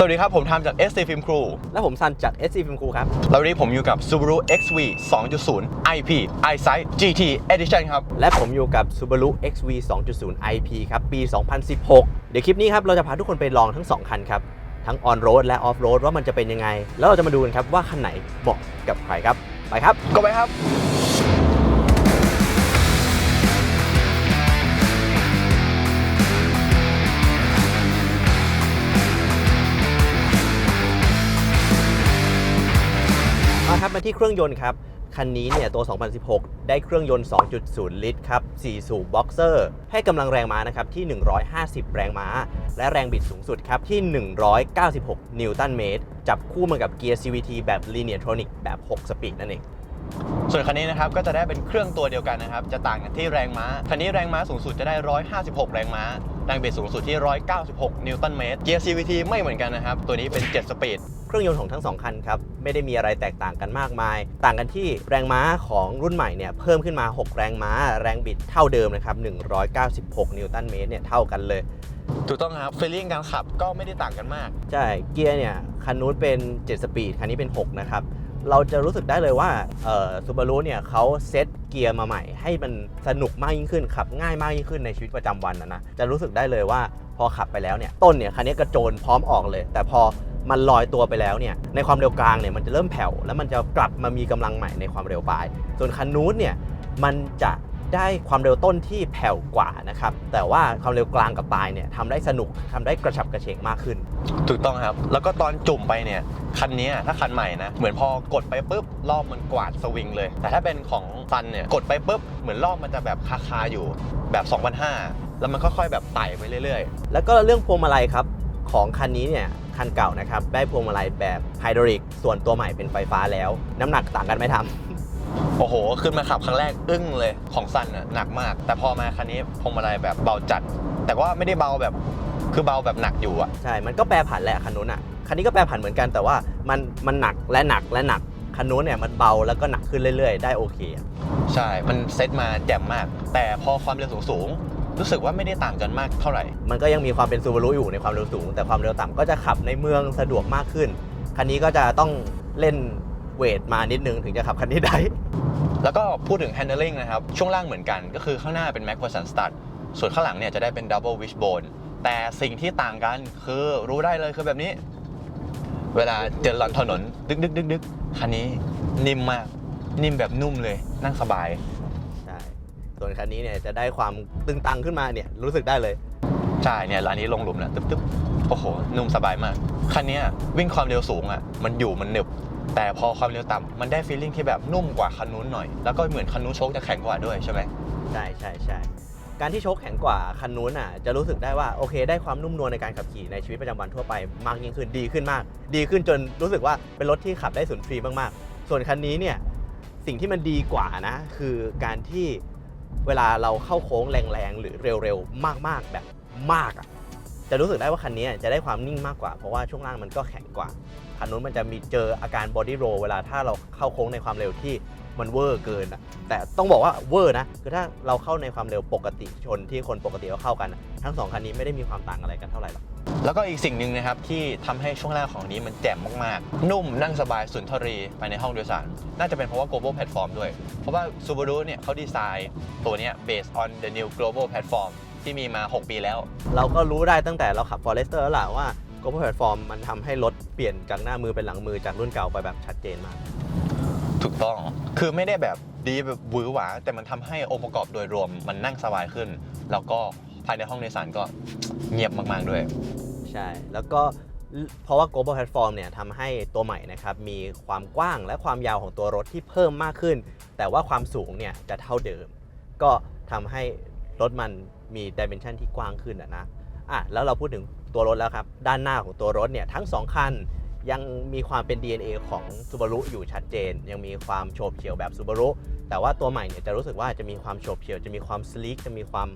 สวัสดีครับ ผมทำจาก SC Film Crew และผมซันจาก SC Film Crew ครับ แล้ววันนี้ผมอยู่กับ Subaru XV 2.0 IP EyeSight GT Edition ครับ และผมอยู่กับ Subaru XV 2.0 IP ครับ ปี 2016 เดี๋ยวคลิปนี้ครับ เราจะพาทุกคนไปลองทั้ง 2 คันครับ ทั้ง On Road และ Off Road ว่ามันจะเป็นยังไง แล้วเราจะมาดูกันครับว่าคันไหนเหมาะกับใครครับ ไปครับ ก็ไปครับ ครับมาที่เครื่องยนต์ครับ คันนี้เนี่ยตัว 2016 ได้เครื่องยนต์ 2.0 ลิตรครับ 4 สูบบ็อกเซอร์ ให้กำลังแรงม้านะครับที่ 150 แรงม้า และแรงบิดสูงสุดครับที่ 196 นิวตันเมตร จับคู่มากับเกียร์ CVT แบบ Lineartronic แบบ 6 สปีดนั่นเองส่วนคันนี้นะครับก็จะได้เป็นเครื่องตัวเดียวกันนะครับ จะต่างกันที่แรงม้า คันนี้แรงม้าสูงสุดจะได้ 156 แรงม้า แรงบิดสูงสุดที่ 196 นิวตันเมตร เกียร์ CVT ไม่เหมือนกันนะครับ ตัวนี้เป็น 7 สปีด เครื่องยนต์ของทั้งสองคันครับไม่ได้มีอะไรแตกต่างกันมากมาย ต่างกันที่แรงม้าของรุ่นใหม่เนี่ยเพิ่มขึ้นมา 6 แรงม้า แรงบิดเท่าเดิมนะครับ196 นิวตันเมตรเนี่ยเท่ากันเลยถูกต้องครับฟีลลิ่งการขับก็ไม่ได้ต่างกันมาก ใช่เกียร์เนี่ยคันนู้นเป็น 7 สปีดคันนี้เป็น 6 นะครับ เราจะรู้สึกได้เลยว่าเอ่อซูบารุเนี่ยเขาเซตเกียร์มาใหม่ ให้มันสนุกมากยิ่งขึ้น ขับง่ายมากยิ่งขึ้นในชีวิตประจำวันนะนะจะรู้สึกได้เลยว่าพอขับไปแล้วเนี่ยต้นเนี่ยคันนี้กระโจนพร้อมออกเลย แต่พอ มันลอยตัวไปแล้วเนี่ยในความเร็วกลางเนี่ยมันจะเริ่มแผ่วแล้วมันจะกลับมามีกำลังใหม่ในความเร็วปลาย ส่วนคันนู้นเนี่ยมันจะได้ความเร็วต้นที่แผ่วกว่านะครับ แต่ว่าความเร็วกลางกับปลายเนี่ยทำได้สนุกทำได้กระฉับกระเฉงมากขึ้น ถูกต้องครับ แล้วก็ตอนจุ่มไปเนี่ย คันนี้ถ้าคันใหม่นะ เหมือนพอกดไปปุ๊บรอบมันกวาดสวิงเลย แต่ถ้าเป็นของซันเนี่ย กดไปปุ๊บเหมือนรอบมันจะแบบคาๆอยู่แบบ2,500 แล้วมันค่อยๆแบบไต่ไปเรื่อยแล้วก็เรื่องพวงมาลัยครับของคันนี้เนี่ย คันเก่านะครับ ได้พวงมาลัยแบบไฮดรอลิกส่วนตัวใหม่เป็นไฟฟ้าแล้ว น้ำหนักต่างกันไหม่ทๆโอ้โห ขึ้นมาขับครั้งแรกอึ้งเลยของซันน่ะหนักมาก แต่พอมาคันนี้พวงมาลัยแบบเบาจัด แต่ว่าไม่ได้เบาแบบคือเบาแบบหนักอยู่อะำใช่ มันก็แปรผันแหละคันนู้นอะคันนี้ก็แปรผันเหมือนกันแต่ว่ามันมันหนักและหนักและหนักคันนู้นเนี่ยมันเบาแล้วก็หนักขึ้นเรื่อยๆ ได้โอเคอะใช่ มันเซตมาแจ่มมาก แต่พอความเร็วสูงๆ รู้สึกว่าไม่ได้ต่างกันมากเท่าไหร่ มันก็ยังมีความเป็นซูบารุอยู่ในความเร็วสูง แต่ความเร็วต่ำก็จะขับในเมืองสะดวกมากขึ้น คันนี้ก็จะต้องเล่นเวทมานิดนึงถึงจะขับคันนี้ได้ แล้วก็พูดถึง handling นะครับ ช่วงล่างเหมือนกัน ก็คือข้างหน้าเป็น Mac Version Start ส่วนข้างหลังเนี่ยจะได้เป็น Double Wishbone แต่สิ่งที่ต่างกันคือรู้ได้เลยคือแบบนี้ เวลาเดินหลังถนน ดึกดึกดึกดึกคันนี้นิ่มมาก นิ่มแบบนุ่มเลยนั่งสบายใช่ ส่วนคันนี้เนี่ยจะได้ความตึงตังขึ้นมาเนี่ยรู้สึกได้เลย ใช่เนี่ยร้านนี้ลงหลุมแล้วตึ๊บตึ๊บโอ้โห นุ่มสบายมาก คันเนี้ยวิ่งความเร็วสูงอะ มันอยู่มันหนึบ แต่พอความเร็วต่ำมันได้ฟีลลิ่งที่แบบนุ่มกว่าคันนู้นหน่อย แล้วก็เหมือนคันนู้นโชคจะแข็งกว่าด้วยใช่ไหมใช่ใช่ใช่การที่โชคแข็งกว่าคันนู้นอะจะรู้สึกได้ว่าโอเค ได้ความนุ่มนวลในการขับขี่ในชีวิตประจำวันทั่วไปมากยิ่งขึ้นดีขึ้นมาก ดีขึ้นจนรู้สึกว่าเป็นรถที่ขับได้สุนทรีย์มากๆ ส่วนคันนี้เนี่ยสิ่งที่มันดีกว่านะ คือการที่ เวลาเราเข้าโค้งแรงๆ หรือเร็วๆ มากๆ แบบมากอะ จะรู้สึกได้ว่าคันนี้จะได้ความนิ่งมากกว่า เพราะว่าช่วงล่างมันก็แข็งกว่า คันนู้นมันจะมีเจออาการบอดี้โรเวลาถ้าเราเข้าโค้งในความเร็วที่ มันเวอร์เกินอะแต่ต้องบอกว่าเวอร์นะ คือถ้าเราเข้าในความเร็วปกติชนที่คนปกติเขาเข้ากันอะทั้งสองคันนี้ไม่ได้มีความต่างอะไรกันเท่าไหร่หรอก แล้วก็อีกสิ่งหนึ่งนะครับ ที่ทำให้ช่วงล่างของนี้มันแจ่มมากๆ นุ่มนั่งสบายสุนทรีไปในห้องโดยสาร น่าจะเป็นเพราะว่า global platform ด้วย เพราะว่า Subaru เนี่ยเขาดีไซน์ตัวเนี้ย based on the new global platform ที่มีมา 6 ปีแล้ว เราก็รู้ได้ตั้งแต่เราขับ Forester แล้วล่ะว่า Global Platform มันทำให้รถเปลี่ยนจากหน้ามือเป็นหลังมือจากรุ่นเก่าไปแบบชัดเจนมาก ถูกต้อง คือไม่ได้แบบดีแบบหวือหวา แต่มันทำให้องค์ประกอบโดยรวมมันนั่งสบายขึ้น แล้วก็ภายในห้องโดยสารก็เงียบมาก ๆ ด้วย ใช่ แล้วก็เพราะว่า Global Platform เนี่ยทำให้ตัวใหม่นะครับ มีความกว้างและความยาวของตัวรถที่เพิ่มมากขึ้น แต่ว่าความสูงเนี่ยจะเท่าเดิม ก็ทำให้รถมันมีดิเมนชันที่กว้างขึ้นนะอะแล้วเราพูดถึงตัวรถแล้วครับ ด้านหน้าของตัวรถเนี่ยทั้ง 2 คัน ยังมีความเป็น DNA ของ Subaru อยู่ชัดเจน ยังมีความโฉบเฉี่ยวแบบ Subaru แต่ว่าตัวใหม่เนี่ยจะรู้สึกว่าจะมีความโฉบเฉี่ยวจะมีความสลีกจะมีความ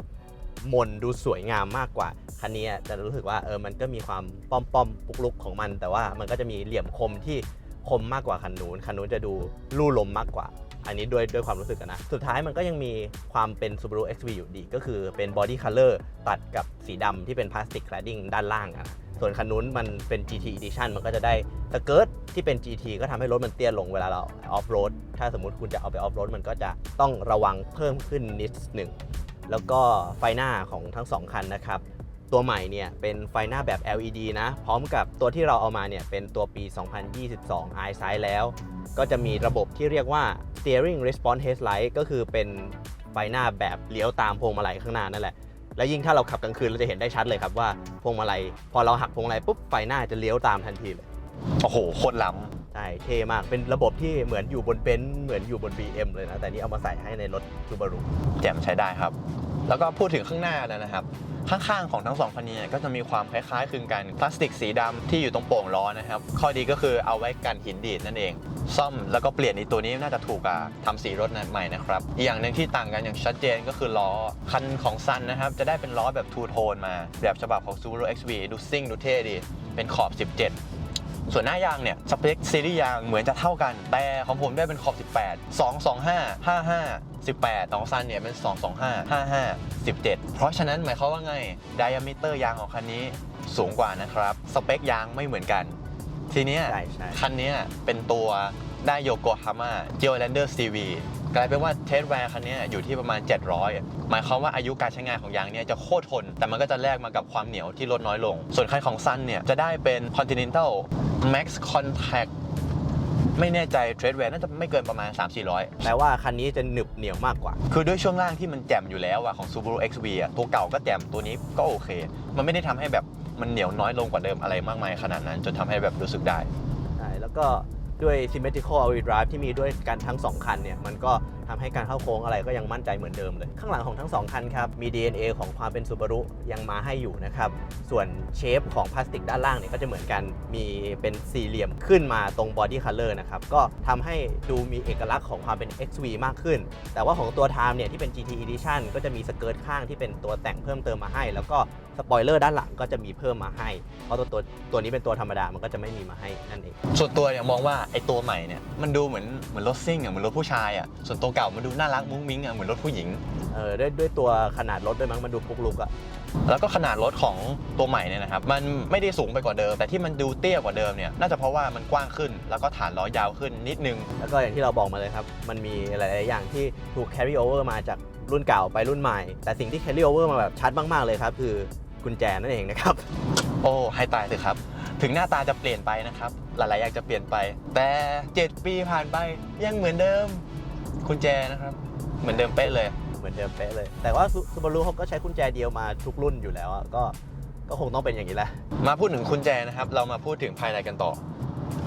มนดูสวยงามมากกว่าคันนี้จะรู้สึกว่าเออมันก็มีความป้อมป้อมปุกลุกของมัน แต่ว่ามันก็จะมีเหลี่ยมคมที่คมมากกว่าคันนู้นคันนู้นจะดูลู่ลมมากกว่า อันนี้ด้วยด้วยความรู้สึกนะ สุดท้ายมันก็ยังมีความเป็น Subaru XV อยู่ดี ก็คือเป็น body color ตัดกับสีดำที่เป็นพลาสติก cladding ด้านล่างอะนะ ส่วนคันนู้นมันเป็น GT Edition มันก็จะได้สเกิร์ตที่เป็น GT ก็ทำให้รถมันเตี้ยลงเวลาเราออฟโรดถ้าสมมุติคุณจะเอาไปออฟโรดมันก็จะต้องระวังเพิ่มขึ้นนิดหนึ่งแล้วก็ไฟหน้าของทั้งสองคันนะครับ ตัวใหม่เนี่ยเป็นไฟหน้าแบบ LED นะ พร้อมกับตัวที่เราเอามาเนี่ยเป็นตัวปี 2022 EyeSight แล้ว ก็จะมีระบบที่เรียกว่า Steering Response Headlight ก็คือเป็นไฟหน้าแบบเลี้ยวตามพวงมาลัยข้างหน้านั่นแหละ แล้วยิ่งถ้าเราขับกลางคืนเราจะเห็นได้ชัดเลยครับว่าพวงมาลัยพอเราหักพวงมาลัยปุ๊บไฟหน้าจะเลี้ยวตามทันทีเลยโอ้โหโคตรล้ใช่เท่มากเป็นระบบที่เหมือนอยู่บนเบนซ์เหมือนอยู่บน BM เลยนะแต่นี่เอามาใส่ให้ในรถ Subaru ำแจ่มใช้ได้ครับ แล้วก็พูดถึงข้างหน้าแล้วนะครับ ข้างๆของทั้งสองคันนี้ก็จะมีความคล้ายๆคลึงกันพลาสติกสีดำที่อยู่ตรงโป่งล้อนะครับ ข้อดีก็คือเอาไว้กันหินดีดนั่นเอง ซ่อมแล้วก็เปลี่ยนในตัวนี้น่าจะถูกกับทำสีรถใหม่นะครับอีกอย่างหนึ่งที่ต่างกันอย่างชัดเจนก็คือล้อคันของซันนะครับจะได้เป็นล้อแบบทูโทนมา แบบฉบับของ Subaru XV ดูซิ่งดูเท่ดี เป็นขอบ 17ส่วนหน้ายางเนี่ยสเปคซีรีส์ยางเหมือนจะเท่ากัน แต่ของผมได้เป็นขอบ 18 225 55 18 ของซันเนี่ยเป็น 225 55 17 เพราะฉะนั้นหมายความว่าไง diameter ยางของคันนี้สูงกว่านะครับ สเปคยางไม่เหมือนกัน ทีเนี้ยใช่ใช่คันเนี้ยเป็นตัวได้โยโกฮาม่าเจ o แลนเดอร์ CV กลายเป็นว่าเทสแวร์คันเนี้ยอยู่ที่ประมาณ 700 หมายความว่าอายุการใช้งานของยางเนี่ยจะโคตรทน แต่มันก็จะแลกมากับความเหนียวที่ลดน้อยลง ส่วนคันของซันเนี่ยจะได้เป็น Continental Max Contact ไม่แน่ใจเทรดแวร์น่าจะไม่เกินประมาณ 3-400 แปลว่าคันนี้จะหนึบเหนียวมากกว่า คือด้วยช่วงล่างที่มันแจ่มอยู่แล้วอะของ Subaru XV อะตัวเก่าก็แจ่มตัวนี้ก็โอเค มันไม่ได้ทำให้แบบมันเหนียวน้อยลงกว่าเดิมอะไรมากมายขนาดนั้น จนทำให้แบบรู้สึกได้ ใช่แล้วก็ด้วย symmetrical all-wheel drive ที่มีด้วยกันทั้ง 2 คันเนี่ย มันก็ทำให้การเข้าโค้งอะไรก็ยังมั่นใจเหมือนเดิมเลย ข้างหลังของทั้ง 2 คันครับ มี DNA ของความเป็น Subaru ยังมาให้อยู่นะครับ ส่วนเชฟของพลาสติกด้านล่างเนี่ยก็จะเหมือนกัน มีเป็นสี่เหลี่ยมขึ้นมาตรง body color นะครับ ก็ทำให้ดูมีเอกลักษณ์ของความเป็น XV มากขึ้น แต่ว่าของตัว Time เนี่ยที่เป็น GT Edition ก็จะมีสเกิร์ตข้างที่เป็นตัวแต่งเพิ่มเติมมาให้ แล้วก็สปอยเลอร์ด้านหลังก็จะมีเพิ่มมาให้ เพราะตัวตัวตัวนี้เป็นตัวธรรมดา มันก็จะไม่มีมาให้นั่นเอง ส่วนตัวเนี่ยมองว่าไอ้ตัวใหม่เนี่ยมันดูเหมือนเหมือนรถซิ่งอะเหมือนรถผู้ชายอะส่วนตัวเก่ามันดูน่ารักมุ้งมิ้งอะเหมือนรถผู้หญิง เออด้วยด้วยตัวขนาดรถด้วยมั้งมันดูปุกลุกอะแล้วก็ขนาดรถของตัวใหม่เนี่ยนะครับ มันไม่ได้สูงไปกว่าเดิม แต่ที่มันดูเตี้ยกว่าเดิมเนี่ยน่าจะเพราะว่ามันกว้างขึ้น แล้วก็ฐานล้อยาวขึ้นนิดนึง แล้วก็อย่างที่เราบอกมาเลยครับ มันมีหลาย ๆ อย่างที่ถูก carry over มาจากรุ่นเก่าไปรุ่นใหม่ แต่สิ่งที่ carry over มาแบบชัดมาก ๆ เลยครับ คือกุญแจนั่นเองนะครับ โอ้ให้ตายเถอะครับ ถึงหน้าตาจะเปลี่ยนไปนะครับ หลาย ๆ อย่างจะเปลี่ยนไป แต่ 7 ปีผ่านไปยังเหมือนเดิม กุญแจนะครับ เหมือนเดิมเป๊ะเลย เหมือนเดิมเป๊ะเลย แต่ว่าซูบารุเขาก็ใช้กุญแจเดียวมาทุกรุ่นอยู่แล้วอะก็ก็คงต้องเป็นอย่างนี้แหละ มาพูดถึงกุญแจนะครับ เรามาพูดถึงภายในกันต่อ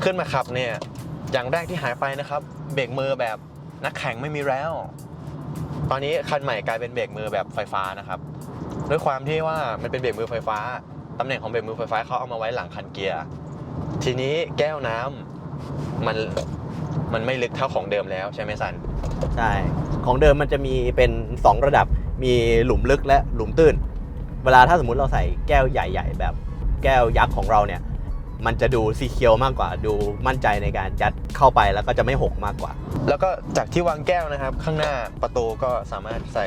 ขึ้นมาขับเนี่ย อย่างแรกที่หายไปนะครับ เบรกมือแบบนักแข่งไม่มีแล้ว ตอนนี้คันใหม่กลายเป็นเบรกมือแบบไฟฟ้านะครับ ด้วยความที่ว่ามันเป็นเบรกมือไฟฟ้า ตำแหน่งของเบรกมือไฟฟ้าเขาเอามาไว้หลังคันเกียร์ ทีนี้แก้วน้ำมัน มันไม่ลึกเท่าของเดิมแล้วใช่ไหมสันใช่ของเดิมมันจะมีเป็น 2 ระดับมีหลุมลึกและหลุมตื้น เวลาถ้าสมมุติเราใส่แก้วใหญ่ ๆ แบบแก้วยักษ์ของเราเนี่ยมันจะดูซีเคียวมากกว่าดูมั่นใจในการยัดเข้าไปแล้วก็จะไม่หกมากกว่า แล้วก็จากที่วางแก้วนะครับ ข้างหน้าประตูก็สามารถใส่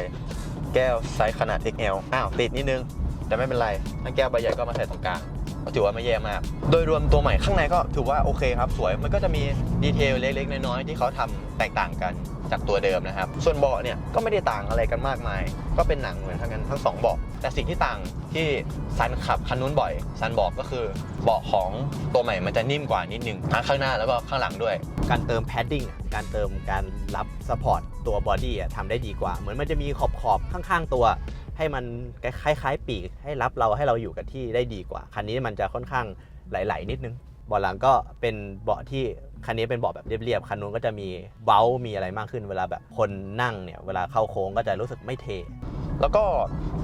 แก้วไซส์ขนาด XL อ้าวติดนิดนึง แต่ไม่เป็นไร ถ้าแก้วใบใหญ่ก็มาใส่ตรงกลาง ก็ถือว่าไม่แย่มาก โดยรวมตัวใหม่ข้างในก็ถือว่าโอเคครับ สวยมันก็จะมีดีเทลเล็กๆ น้อยๆที่เขาทำแตกต่างกันจากตัวเดิมนะครับ ส่วนเบาะเนี่ยก็ไม่ได้ต่างอะไรกันมากมาย ก็เป็นหนังเหมือนทั้งนั้นทั้งสองเบาะแต่สิ่งที่ต่างที่ซันขับคันนู้นบ่อยซันบอกก็คือเบาะของตัวใหม่มันจะนิ่มกว่านิดนึงทั้งข้างหน้าแล้วก็ข้างหลังด้วย การเติมแพดดิ้งการเติมการรับสปอร์ตตัวบอดี้ทำได้ดีกว่า เหมือนมันจะมีขอบขอบๆข้างๆตัว ให้มันคล้ายๆ ปีกให้รับเราให้เราอยู่กับที่ได้ดีกว่า คันนี้มันจะค่อนข้างไหลๆนิดนึงเบาะหลังก็เป็นเบาะที่คันนี้เป็นเบาะแบบเรียบๆคันนู้นก็จะมีเบ้ามีอะไรมากขึ้น เวลาแบบคนนั่งเนี่ยเวลาเข้าโค้งก็จะรู้สึกไม่เท แล้วก็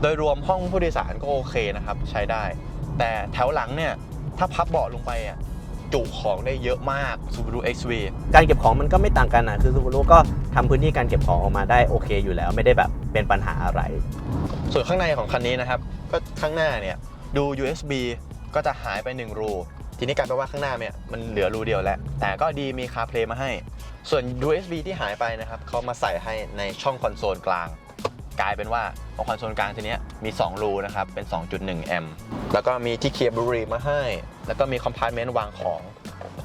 โดยรวมห้องผู้โดยสารก็โอเคนะครับใช้ได้ แต่แถวหลังเนี่ยถ้าพับเบาะลงไปอะ จุของได้เยอะมาก Subaru XV การเก็บของมันก็ไม่ต่างกันนะคือซูบารุก็ทำพื้นที่การเก็บของออกมาได้โอเคอยู่แล้ว ไม่ได้แบบเป็นปัญหาอะไร ส่วนข้างในของคันนี้นะครับ ก็ข้างหน้าเนี่ยดู USB ก็จะหายไป 1 รู ทีนี้กลายเป็นว่าข้างหน้าเนี่ยมันเหลือรูเดียวแล้ว แต่ก็ดีมี CarPlay มาให้ ส่วน USB ที่หายไปนะครับเขามาใส่ให้ในช่องคอนโซลกลาง กลายเป็นว่าตรงคอนโซลกลางทีนี้มี 2 รูนะครับ เป็น 2.1 แอมป์แล้วก็มีที่เคลียร์บุหรีมาให้ แล้วก็มีคอมพาร์ตเมนต์วางของ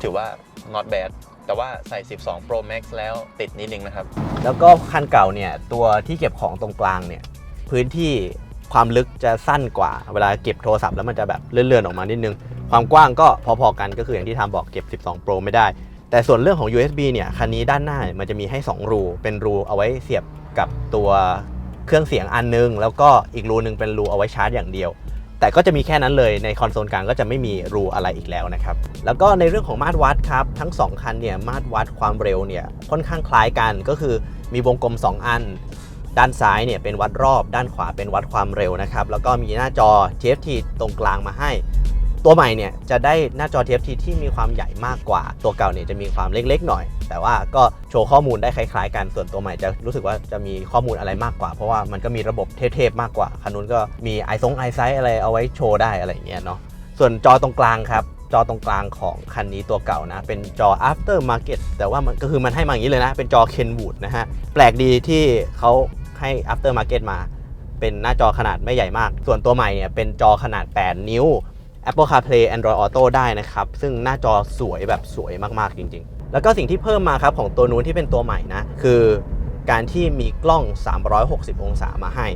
ถือว่า not bad แต่ว่าใส่ 12 Pro Max แล้วติดนิดนึงนะครับ แล้วก็คันเก่าเนี่ย ตัวที่เก็บของตรงกลางเนี่ย พื้นที่ความลึกจะสั้นกว่า เวลาเก็บโทรศัพท์แล้วมันจะแบบเลื่อนๆออกมานิดนึง ความกว้างก็พอๆกันก็คืออย่างที่ทามบอกเก็บ 12 Pro ไม่ได้ แต่ส่วนเรื่องของ USB เนี่ย คันนี้ด้านหน้ามันจะมีให้ 2 รู เป็นรูเอาไว้เสียบกับตัว เครื่องเสียงอันนึง แล้วก็อีกรูหนึงเป็นรูเอาไว้ชาร์จอย่างเดียว แต่ก็จะมีแค่นั้นเลยในคอนโซลกลางก็จะไม่มีรูอะไรอีกแล้วนะครับ แล้วก็ในเรื่องของมาตรวัดครับ ทั้ง 2 คันเนี่ยมาตรวัดความเร็วเนี่ยค่อนข้างคล้ายกันก็คือมีวงกลม 2 อัน ด้านซ้ายเนี่ยเป็นวัดรอบ ด้านขวาเป็นวัดความเร็วนะครับแล้วก็มีหน้าจอ TFT ตรงกลางมาให้ ตัวใหม่เนี่ยจะได้หน้าจอ TFT ที่มีความใหญ่มากกว่า ตัวเก่าเนี่ยจะมีความเล็กๆหน่อย แต่ว่าก็โชว์ข้อมูลได้คล้ายๆ กันส่วนตัวใหม่จะรู้สึกว่าจะมีข้อมูลอะไรมากกว่า เพราะว่ามันก็มีระบบเทพๆมากกว่าคันนู้นก็มีไอซงไอไซส์อะไรเอาไว้โชว์ได้อะไรอย่างเงี้ยเนาะส่วนจอตรงกลางครับจอตรงกลางของคันนี้ตัวเก่านะ เป็นจอ after market แต่ว่ามันก็คือมันให้มาอย่างนี้เลยนะ เป็นจอ Kenwood นะฮะ แปลกดีที่เขาให้ after market มา เป็นหน้าจอขนาดไม่ใหญ่มาก ส่วนตัวใหม่เนี่ยเป็นจอขนาด 8 นิ้ว Apple CarPlay Android Auto ได้นะครับ ซึ่งหน้าจอสวยแบบสวยมากๆจริง ๆ แล้วก็สิ่งที่เพิ่มมาครับของตัวนู้นที่เป็นตัวใหม่นะ คือการที่มีกล้อง 360 องศามาให้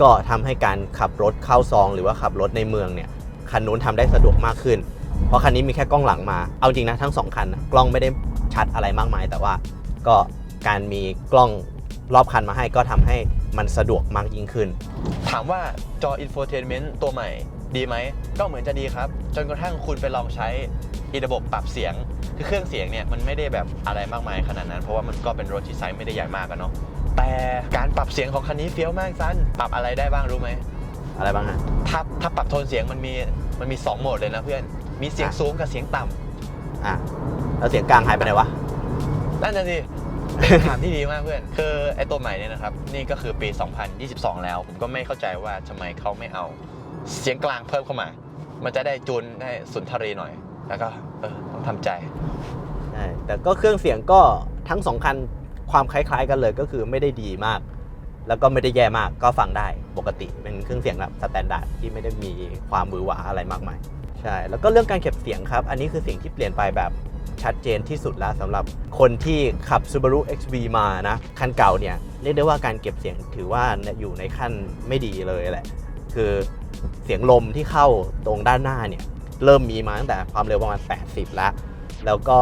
ก็ทำให้การขับรถเข้าซอง หรือว่าขับรถในเมืองเนี่ยคันนู้นทำได้สะดวกมากขึ้น เพราะคันนี้มีแค่กล้องหลังมา เอาจริงนะทั้งสองคันนะกล้องไม่ได้ชัดอะไรมากมาย แต่ว่าก็การมีกล้องรอบคันมาให้ก็ทำให้มันสะดวกมากยิ่งขึ้น ถามว่าจอ infotainment ตัวใหม่ ดีไหม ก็เหมือนจะดีครับ จนกระทั่งคุณไปลองใช้อีระบบปรับเสียง คือเครื่องเสียงเนี่ยมันไม่ได้แบบอะไรมากมายขนาดนั้น เพราะว่ามันก็เป็นรถที่ไซส์ไม่ได้ใหญ่มากกันเนาะ แต่การปรับเสียงของคันนี้เฟี้ยวมากซันปรับอะไรได้บ้างรู้ไหม อะไรบ้างฮะ ถ้าถ้าปรับโทนเสียงมันมีมันมี 2 โหมดเลยนะเพื่อน มีเสียงอะสูงกับเสียงต่ำอะแล้วเสียงกลางหายไปไหนวะ นั่นน่ะสิเป็นคำถามที่ดีมากเพื่อน คือไอ้ตัวใหม่เนี่ยนะครับ นี่ก็คือปี 2022 แล้ว ผมก็ไม่เข้าใจว่าทำไมเขาไม่เอา เสียงกลางเพิ่มเข้ามา มันจะได้จูนได้สุนทรีหน่อย แล้วก็เออต้องทำใจใช่แต่ก็เครื่องเสียงก็ทั้งสองคันความคล้าย ๆ กันเลยก็คือไม่ได้ดีมาก แล้วก็ไม่ได้แย่มากก็ฟังได้ปกติเป็นเครื่องเสียงแบบสแตนดาร์ดที่ไม่ได้มีความมือหวาอะไรมากมายใช่แล้วก็เรื่องการเก็บเสียงครับ อันนี้คือสิ่งที่เปลี่ยนไปแบบชัดเจนที่สุดแล้วสำหรับคนที่ขับ Subaru XV มานะคันเก่าเนี่ยเรียกได้ว่าการเก็บเสียงถือว่าอยู่ในขั้นไม่ดีเลยแหละ คือ เสียงลมที่เข้าตรงด้านหน้าเนี่ยเริ่มมีมาตั้งแต่ความเร็วประมาณ 80 แล้ว แล้วก็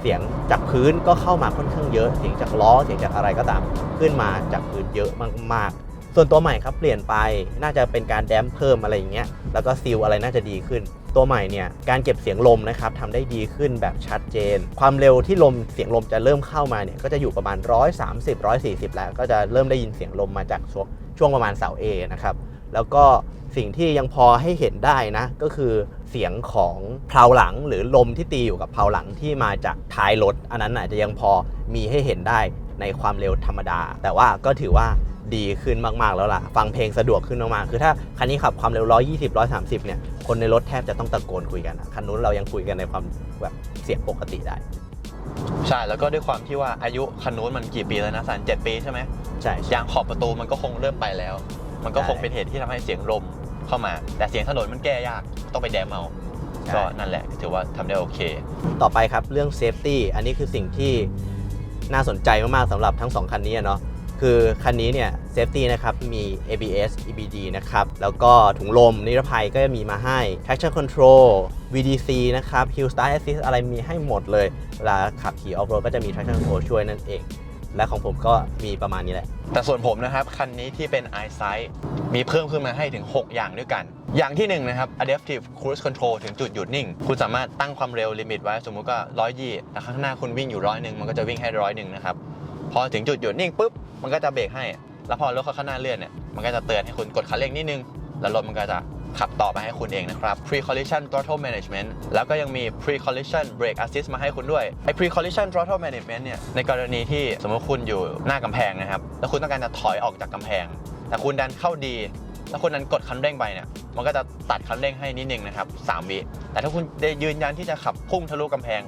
เสียงจากพื้นก็เข้ามาค่อนข้างเยอะ เสียงจากล้อ เสียงจากอะไรก็ตาม ขึ้นมาจากพื้นเยอะมากๆ ส่วนตัวใหม่ครับเปลี่ยนไป น่าจะเป็นการแดมเพิ่มอะไรอย่างเงี้ย แล้วก็ซีลอะไรน่าจะดีขึ้น ตัวใหม่เนี่ยการเก็บเสียงลมนะครับทำได้ดีขึ้นแบบชัดเจน ความเร็วที่ลมเสียงลมจะเริ่มเข้ามาเนี่ยก็จะอยู่ประมาณ 130 140 แล้ว ก็จะเริ่มได้ยินเสียงลมมาจากช่วงช่วงประมาณเสา A นะครับ แล้วก็สิ่งที่ยังพอให้เห็นได้นะ ก็คือเสียงของเพลาหลังหรือลมที่ตีอยู่กับเพลาหลังที่มาจากท้ายรถ อันนั้นอาจจะยังพอมีให้เห็นได้ในความเร็วธรรมดา แต่ว่าก็ถือว่าดีขึ้นมาก ๆ แล้วล่ะ ฟังเพลงสะดวกขึ้นมาก ๆ คือถ้าคันนี้ขับความเร็ว 120 130 เนี่ย คนในรถแทบจะต้องตะโกนคุยกันอะคันนู้นเรายังคุยกันในความแบบเสียงปกติได้ ใช่ แล้วก็ด้วยความที่ว่าอายุคันนู้นมันกี่ปีแล้วนะสันเจ็ดปีใช่ไหมใช่ยางขอบประตูมันก็คงเริ่มไปแล้ว มันก็ใช่คงเป็นเหตุที่ทำให้เสียงลมเข้ามา แต่เสียงถนนมันแก้ยากต้องไปแดมเอาใช่ก็นั่นแหละถือว่าทำได้โอเค ต่อไปครับเรื่องเซฟตี้อันนี้คือสิ่งที่น่าสนใจมาก ๆสำหรับทั้ง 2 คันนี้อะเนาะคือคันนี้เนี่ยเซฟตี้นะครับมี ABS EBD นะครับแล้วก็ถุงลมนิรภัยก็จะมีมาให้ traction control VDC นะครับ Hill Start Assist อะไรมีให้หมดเลยเวลาขับขี่ off road ก็จะมี traction control ช่วยนั่นเอง และของผมก็มีประมาณนี้แหละ แต่ส่วนผมนะครับ คันนี้ที่เป็น EyeSight มีเพิ่มขึ้นมาให้ถึง 6 อย่างด้วยกัน อย่างที่1นนะครับ Adaptive Cruise Control ถึงจุดหยุดนิ่ง คุณสามารถตั้งความเร็วลิมิตไว้สมมุติก็ร้อยยี่แต่ข้างหน้าคุณวิ่งอยู่ร้อยหนึ่งมันก็จะวิ่งให้ร้อยหนึ่งนะครับพอถึงจุดหยุดนิ่งปุ๊บมันก็จะเบรกให้ แล้วพอรถข้างหน้าเลื่อนเนี่ยมันก็จะเตือนให้คุณกดคันเร่งนิดนึงแล้วรถมันก็จะขับต่อไปให้คุณเองนะครับ Pre Collision Throttle Management แล้วก็ยังมี Pre Collision Brake Assist มาให้คุณด้วยไอ้ Pre Collision Throttle Management เนี่ยในกรณีที่สมมติคุณอยู่หน้ากำแพงนะครับ แล้วคุณต้องการจะถอยออกจากกำแพง แต่คุณดันเข้าดี แล้วคุณนั้นกดคันเร่งไปเนี่ยมันก็จะตัดคันเร่งให้นิดนึงนะครับ3วิแต่ถ้าคุณได้ยืนยันที่จะขับพุ่งทะลุกำแพง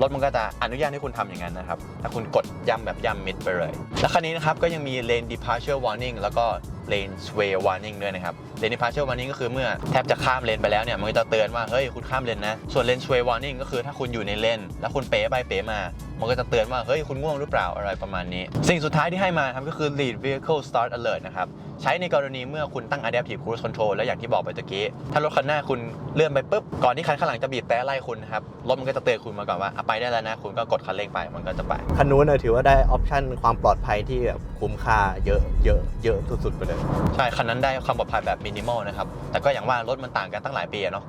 รถมันก็จะอนุญาตให้คุณทำอย่างนั้นนะครับ ถ้าคุณกดย่ำแบบย่ำมิดไปเลย และคันนี้นะครับก็ยังมี lane departure warning แล้วก็ lane sway warning ด้วยนะครับ lane departure warning ก็คือเมื่อแทบจะข้ามเลนไปแล้วเนี่ยมันก็จะเตือนว่าเฮ้ยคุณข้ามเลนนะส่วน lane sway warning ก็คือถ้าคุณอยู่ในเลนแล้วคุณเป๋ไปเป๋มามันก็จะเตือนว่าเฮ้ยคุณง่วงหรือเปล่าอะไรประมาณนี้ สิ่งสุดท้ายที่ให้มาครับก็คือ lead vehicle start alert นะครับใช้ในกรณีเมื่อคุณตั้ง adaptive cruise control แล้วอย่างที่บอกไปตะกี้ ถ้ารถคันหน้าคุณเลื่อนไปปุ๊บ ก่อนที่คันข้างหลังจะบีบแต่ไล่คุณนะครับรถมันก็จะเตือนคุณมาก่อนว่าไปได้แล้วนะ คุณก็กดคันเร่งไปมันก็จะไป คันนู้นถือว่าได้ออปชันความปลอดภัยที่แบบคุ้มค่าเยอะเยอะเยอะสุดๆไปเลยใช่คันนั้นได้ความปลอดภัยแบบมินิมอลนะครับแต่ก็อย่างว่ารถมันต่างกันตั้งหลายปีเนาะ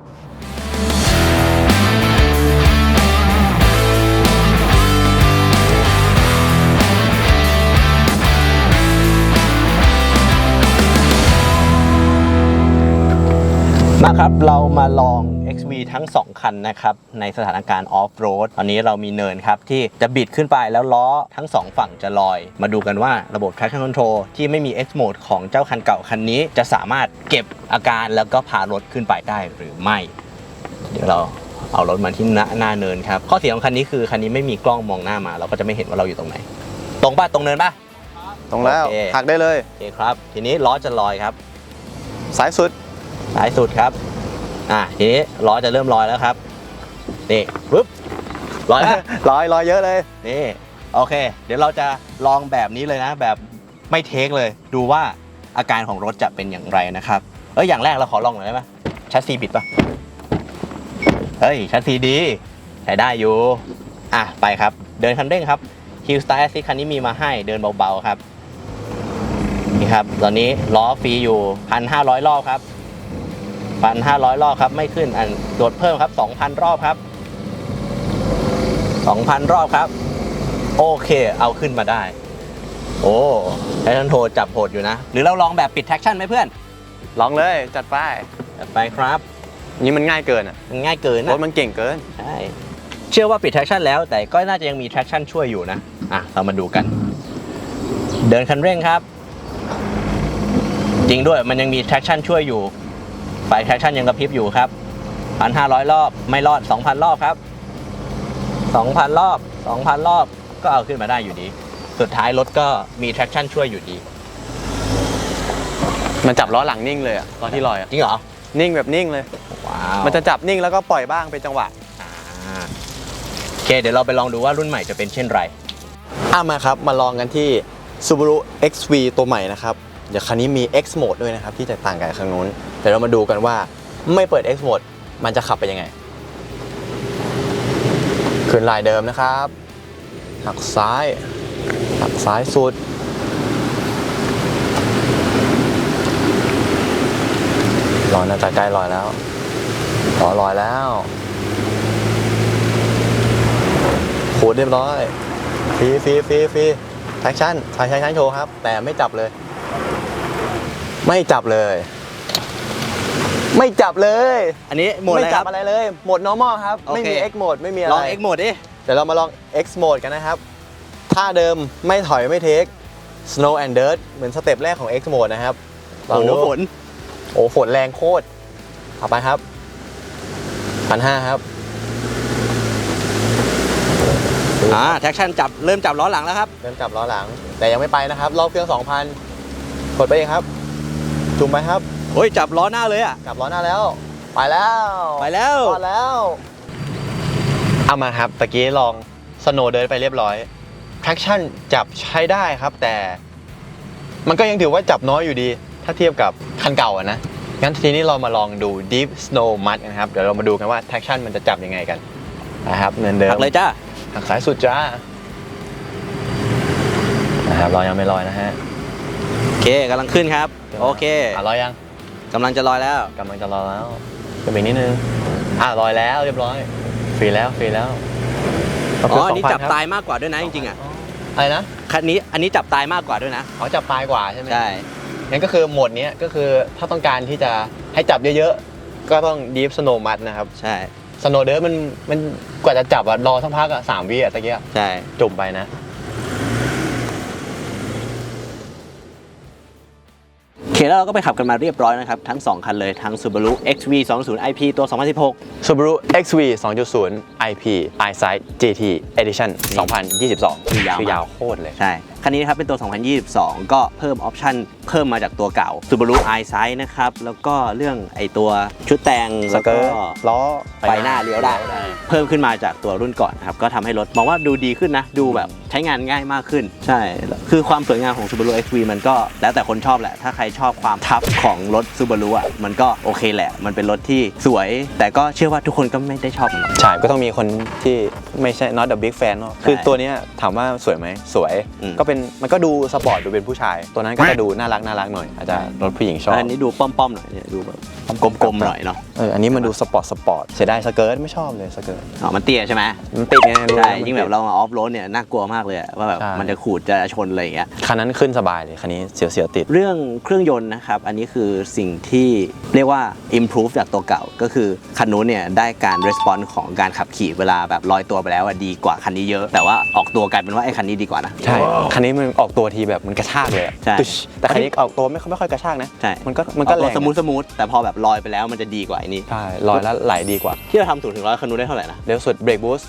ครับเรามาลอง XV ทั้ง 2 คันนะครับในสถานการณ์ออฟโรดตอนนี้เรามีเนินครับที่จะบิดขึ้นไปแล้วล้อทั้ง 2 ฝั่งจะลอย มาดูกันว่าระบบ traction control ที่ไม่มี X mode ของเจ้าคันเก่าคันนี้ จะสามารถเก็บอาการแล้วก็พารถขึ้นไปได้หรือไม่ เดี๋ยวเราเอารถมาที่หน้าหน้าเนินครับ ข้อเสียของคันนี้คือคันนี้ไม่มีกล้องมองหน้ามา เราก็จะไม่เห็นว่าเราอยู่ตรงไหน ตรงป่ะตรงเนินป่ะตรงแล้วโอเค หักได้เลย โอเคครับ ทีนี้ล้อจะลอยครับ สายสุดสายสุดครับ อะทีนี้ล้อจะเริ่มลอยแล้วครับ นี่ปึ๊บลอยแล้วลอยลอยเยอะเลย นี่โอเค เดี๋ยวเราจะลองแบบนี้เลยนะ แบบไม่เทคเลย ดูว่าอาการของรถจะเป็นอย่างไรนะครับเอ้ยอย่างแรกเราขอลองหน่อยได้ไหมชัสซีบิดปะเฮ้ยชัสซีดีใช้ได้อยู่ อะไปครับ เดินคันเร่งครับฮิลสไตล์ซิคันนี้มีมาให้เดินเบาๆครับนี่ครับ ตอนนี้ล้อฟรีอยู่1,500รอบครับ 1,500 รอบครับไม่ขึ้นอันโดดเพิ่มครับ 2,000 รอบครับ 2,000 รอบครับ โอเค เอาขึ้นมาได้ โอ้ไททันโทจับโหดอยู่นะ หรือเราลองแบบปิดแท็กชั่นไหมเพื่อนลองเลยจัดไปจัดไปครับนี่มันง่ายเกินอะมันง่ายเกินรนะถมันเก่งเกิน ใช่เชื่อว่าปิดแท็กชั่นแล้วแต่ก็น่าจะยังมีแท็กชั่นช่วยอยู่นะอะเรามาดูกัน เดินคันเร่งครับ จริงด้วยมันยังมีแท็กชั่นช่วยอยู่ ไฟแท็กชั่นยังกระพริบอยู่ครับ 1,500 รอบไม่รอด 2,000 รอบครับ 2,000 รอบ 2,000 รอบก็เอาขึ้นมาได้อยู่ดี สุดท้ายรถก็มีแท็กชั่นช่วยอยู่ดี มันจับล้อหลังนิ่งเลยอะตอนที่ลอยอะจริงเหรอ นิ่งแบบนิ่งเลย ว้าวมันจะจับนิ่งแล้วก็ปล่อยบ้างเป็นจังหวะ อ่าโอเค เดี๋ยวเราไปลองดูว่ารุ่นใหม่จะเป็นเช่นไร อะมาครับ มาลองกันที่ Subaru XV ตัวใหม่นะครับ เดี๋ยวคันนี้มี X Mode ด้วยนะครับ ที่แตกต่างกับคันนู้นเดี๋ยวเรามาดูกันว่าไม่เปิด X Mode มันจะขับไปยังไง ขึ้นลายเดิมนะครับหักซ้ายหักซ้ายสุด ลอยน่าจะใกล้ลอยแล้วลอลอยแล้วโคตรเรียบร้อยฟรีฟรีฟรีฟรีแท็กชั่นใช้ใช้ใช้โชว์ครับ แต่ไม่จับเลย ไม่จับเลย ไม่จับเลยอันนี้โหมดอะไรไม่คจัรับบอะไรเลยโหมด normal ครับ โอเค ไม่มี X mode ไม่มีอะไรลอง X mode ดิ เดี๋ยวเรามาลอง X mode กันนะครับท่าเดิมไม่ถอยไม่เทค snow and dirt เหมือนสเต็ปแรกของ X mode นะครับลองดูโอ้โหฝนโอ้ฝนแรงโคตรเอาไปครับพันห้าครับ อ่าแท็กชั่นจับเริ่มจับล้อหลังแล้วครับ เริ่มจับล้อหลัง แต่ยังไม่ไปนะครับ รอบเครื่อง 2,000 กดไปเองครับ จุ่มไปครับโอ้ยจับล้อหน้าเลยอะ กลับล้อหน้าแล้ว ไปแล้วไปแล้ว รอดแล้วเอามาครับตะกี้ลองสโนเดินไปเรียบร้อย traction จับใช้ได้ครับ แต่ มันก็ยังถือว่าจับน้อยอยู่ดี ถ้าเทียบกับคันเก่าอะนะ งั้นทีนี้เรามาลองดู deep snow mud กันครับ เดี๋ยวเรามาดูกันว่า traction มันจะจับยังไงกันนะครับเนินเดิมหักเลยจ้าหักซ้ายสุดจ้านะครับลอยยังไม่ลอยนะฮะ โอเคกำลังขึ้นครับ โอเคอะลอยยังกำลังจะลอยแล้ว กำลังจะลอยแล้วขึ้นไปอีกนิดนึงอะลอยแล้วเรียบร้อย ฟรีแล้วฟรีแล้วอ๋ออันนี้2,000จับครับตายมากกว่าด้วยนะจริงๆอะอะไรนะคันนี้อันนี้จับตายมากกว่าด้วยนะเขาจับปลายกว่าใช่ไหมใช่งั้นก็คือโหมดเนี้ยก็คือถ้าต้องการที่จะให้จับเยอะๆ ก็ต้อง deep snow mud นะครับ ใช่ snow dirt มันมันกว่าจะจับอะรอสักพักอะสามวิอะตะเกียใช่จุ่มไปนะ คแล้วเราก็ไปขับกันมาเรียบร้อยนะครับ ทั้ง 2 คันเลยทั้ง Subaru XV 220 IP ตัว 2016 Subaru XV 2.0 IP iSight GT Edition 2022 ชื่อยาวมากชื่อยาวโคตรเลย ใช่ คันนี้นะครับเป็นตัว 2022 ก็เพิ่มออปชั่นเพิ่มมาจากตัวเก่า Subaru iSight นะครับ แล้วก็เรื่องไอตัวชุดแต่งสแล้วเกิก็ร์ตล้อไฟหน้าเลี้ยวได้ เพิ่มขึ้นมาจากตัวรุ่นก่อนครับก็ทำให้รถมองว่าดูดีขึ้นนะ ดูแบบใช้งานง่ายมากขึ้น ใช่ คือความสวยงามของ Subaru XV มันก็แล้วแต่คนชอบแหละ ถ้าใครชอบความทัฟของรถ Subaru อะมันก็โอเคแหละ มันเป็นรถที่สวย แต่ก็เชื่อว่าทุกคนก็ไม่ได้ชอบมันหรอก ใช่ก็ต้องมีคนที่ไม่ใช่ not a big fan เนอะคือใช่ตัวเนี้ยถามว่าสวยไหมสวย อืม ก็เป็นมันก็ดูสปอร์ตดูเป็นผู้ชาย ตัวนั้นก็จะดูน่ารักน่ารักหน่อย อาจจะรถผู้หญิงชอบ อันนี้ดูป้อมๆหน่อยเนี่ยดูแบบกลมๆหน่อยเนาะ เอออันนี้มันดูสปอร์ตสปอร์ตเสียดายสเกิร์ตไม่ชอบเลยสเกิร์ต อ๋อมันเตี้ยใช่ไหมมันติดไงรู้ใช่มันยิ่งแบบติดเรามาออฟโรดเนี่ยน่ากลัวมากเลยอะว่าแบบใช่ มันจะขูดจะชนอะไรอย่างเงี้ย คันนั้นขึ้นสบายเลยคันนี้เสียวเสียวๆติด เรื่องเครื่องยนต์นะครับ อันนี้คือสิ่งที่เรียกว่า improve จากตัวเก่า ก็คือคันนู้นเนี่ยได้การ response ของการขับขี่เวลาแบบลอยตัวไปแล้วอะดีกว่าคันนี้เยอะ แต่ว่าออกตัวกลายเป็นว่าไอ้คันนี้ดีกว่านะ ใช่คันนี้มันออกตัวทีแบบมันกระชากเลยอะใช่ ตึ๊ชแต่คันนี้ออกตัวไม่ค่อยไม่ค่อยกระชากนะ ใช่มันก็มันก็ออแรตัวงสมูทสมูทแต่พอแบบลอยไปแล้วมันจะดีกว่าไอ้นี้ใช่ลอยแล้วไหลดีกว่า ที่เราทำศูนย์ถึงร้อยคันนู้นได้เท่าไหร่นะเร็วสุดเบรกบูสต์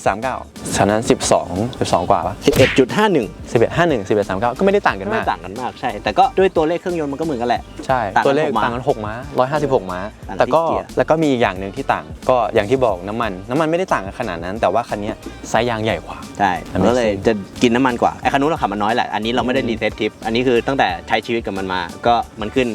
11.39ฉะนั้น 12 12 กว่าปะ11.51 11 51 11 39 ก็ไม่ได้ต่างกันไม่มากต่างกันมากใช่ แต่ก็ด้วยตัวเลขเครื่องยนต์มันก็เหมือนกันแหละใช่ต่างกันตัวเลขหกม้าต่างกัน6ม้า156 ม้าต่างกันแต่ก็ที่เกียร์แล้วก็มีอีกอย่างหนึ่งที่ต่าง ก็อย่างที่บอกน้ำมัน น้ำมันไม่ได้ต่างกันขนาดนั้น แต่ว่าคันเนี้ยไซส์ยางใหญ่กว่าใช่ Amazing ก็เลยจะกินน้ำมันกว่าไอ้คันนู้นเราขับมันน้อยแหละอันนี้เราไม่ได้รีเซ็ตทิปอันนี้คือตั้งแต่ใช้ชีวิตกับมันมา ก็มันขึ้น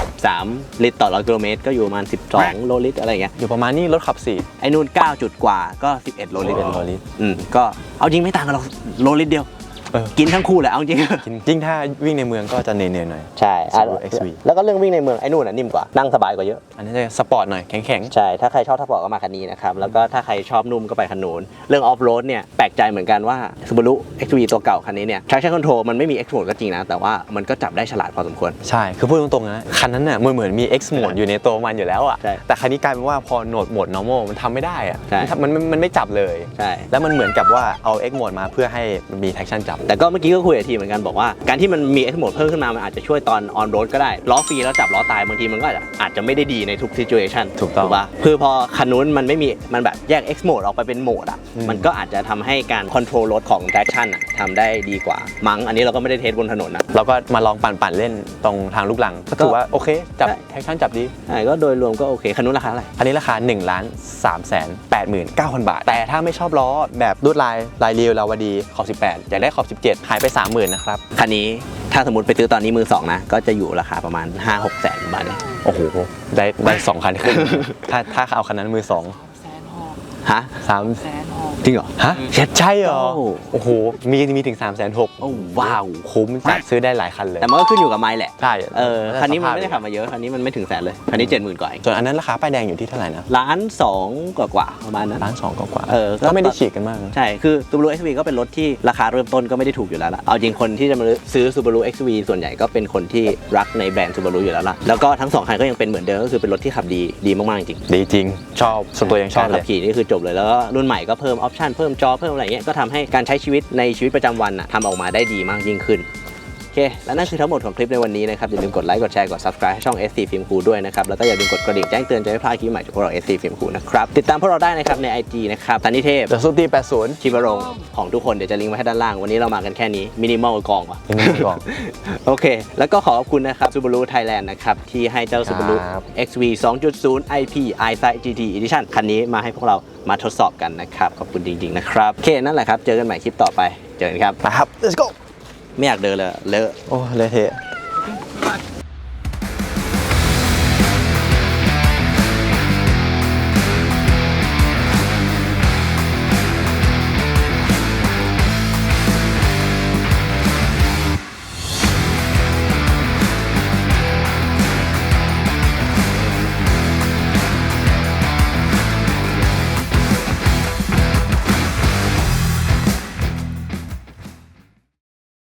8.3 ลิตรต่อร้อยกิโลเมตรก็อยู่ประมาณ 12 โลลิตรอะไรอย่างเงี้ย อยู่ประมาณนี้รถขับ4ไอ้นู่น9จุดกว่าก็ 11 โลลิตร11โลลิตรอืมก็เอาจริงไม่ต่างกันหรอกโลลิตรเดียว เออ กินทั้งคู่แหละเอาจริง จริงยิ่งถ้าวิ่งในเมืองก็จะเหนื่อยๆหน่อย ใช่ Subaru XV แล้วก็เรื่องวิ่งในเมืองไอ้นู่นอะนิ่มกว่านั่งสบายกว่าเยอะ อันนี้จะสปอร์ตหน่อยแข็งใช่ ถ้าใครชอบทับเบาะก็มาคันนี้นะครับ แล้วก็ถ้าใครชอบนุ่มก็ไปคันนู้นเรื่องออฟโรดเนี่ยแปลกใจเหมือนกันว่า Subaru XV ตัวเก่าคันนี้เนี่ย traction control มันไม่มี X mode ก็จริงนะ แต่ว่ามันก็จับได้ฉลาดพอสมควร ๆ ใช่ คือพูดตรงๆนะ คันนั้นน่ะมันเหมือนมี X mode อยู่ในตัวมันอยู่แล้วอะ ใช่แต่คันนี้กลายเป็นว่าพอโหนดโหมด normal มันทำไม่ได้อะใช่ มันทำมันมันไม่จับเลย ใช่ แล้วมันเหมือนกับว่าเอา X mode มาเพื่อให้มันมี traction จับแต่ก็เมื่อกี้ก็คุยกับทีเหมือนกันบอกว่าการที่มันมี X mode เพิ่มขึ้นมา มันอาจจะช่วยตอนออนโรดก็ได้ ล้อฟรีแล้วจับล้อตายบางทีมันก็อาจจะอาจจะไม่ได้ดีในทุก situation ถูกต้องปะคือพอคันนู้นมันไม่มีมันแบบแยก X mode ออกไปเป็นโหมดอะอืมมันก็อาจจะทำให้การ control รถของ traction อะทำได้ดีกว่ามั้งอันนี้เราก็ไม่ได้เทสบนถนนนะเราก็มาลองปั่นๆเล่นตรงทางลูกหลังก็ถือว่าโอเคจับใช่ traction จับดีใช่ก็โดยรวมก็โอเคคันนู้นราคาเท่าไหร่อันนี้ราคา1ล้าน3แสน8หมื่น9,000บาท แต่ถ้าไม่ชอบล้อแบบลวดลายลายเรียวลาวดีขอบ 18 อยากได้ขอบ17หายไป 30,000นะครับ คันนี้ถ้าสมมติไปซื้อตอนนี้มือสองนะ ก็จะอยู่ราคาประมาณ 5 6แสนบาทเนี่ยโอ้โห ได้ได้สองคันขึ้น ถ้าถ้าเอาคันนั้นมือสองแสนหกฮะสามแสนหก จริงเหรอฮะใช่เหรอโอ้โอ้โห มีมีถึง3ามแสนหกโอ้ว้าวคุ้มจัดซื้อได้หลายคันเลย แต่มันก็ขึ้นอยู่กับไมล์แหละ ใช่เออคันนี้มันสภาพไม่ได้ขับมาเยอะ คันนี้มันไม่ถึงแสนเลย คันนี้เจ็ดหมื่นกว่าเองส่วนอันนั้นราคาป้ายแดงอยู่ที่เท่าไหร่นะล้านสองกว่ากว่าๆประมาณนั้นล้านสองกว่าๆเออก็ก็ไม่ได้ฉีกกันมากนะใช่ คือ Subaru XV ก็เป็นรถที่ราคาเริ่มต้นก็ไม่ได้ถูกอยู่แล้วล่ะ เอาจริงคนที่จะมาซื้อ Subaru XV ส่วนใหญ่ก็เป็นคนที่รักในแบรนด์ Subaru อยู่แล้วล่ะ แล้วก็ทั้งสองคันก็ยังเป็นเหมือนเดิมก็คือเป็นรถที่ขับดีดีมากๆจริงดีจริงชอบส่วนตัวยังชอบการเลขัยบขี่นี่คือจบเลยแล้วก็รุ่นใหม่ก็เพิ่มออปชันเพิ่มจอเพิ่มอะไรเงี้ยก็ทำให้การใช้ชีวิตในชีวิตประจำวันอะทำออกมาได้ดีมากยิ่งขึ้น อเค และนั่นคือทั้งหมดของคลิปในวันนี้นะครับ อย่าลืมกดไลค์กดแชร์กด subscribe ให้ช่อง SC Film Crew ด้วยนะครับ แล้วก็อย่าลืมกดกระดิ่งแจ้งเตือนจะไม่พลาดคลิปใหม่จากพวกเรา SC Film Crew นะครับ ติดตามพวกเราได้นะครับใน IG นะครับตันนิเทพเดอะซูตี้80ชิวรงค์ของทุกคนเดี๋ยวจะลิงก์ไว้ให้ด้านล่าง วันนี้เรามากันแค่นี้มินิมอลกองว่ะ ยังไม่ได้บอก โอเค แล้วก็ขอขอบคุณนะครับ Subaru Thailand นะครับที่ให้เจ้า Subaru ครับ XV 2.0 IP iSight GT Edition คันนี้มาให้พวกเรามาทดสอบกันนะครับขอบคุณจริงๆนะครับโอเคนั่นแหละครับเจอกันใหม่คลิปต่อไปเจอกันครับ นะครับ let's go ไม่อยากเดินเลยเลอะ โอ้ เละเทะ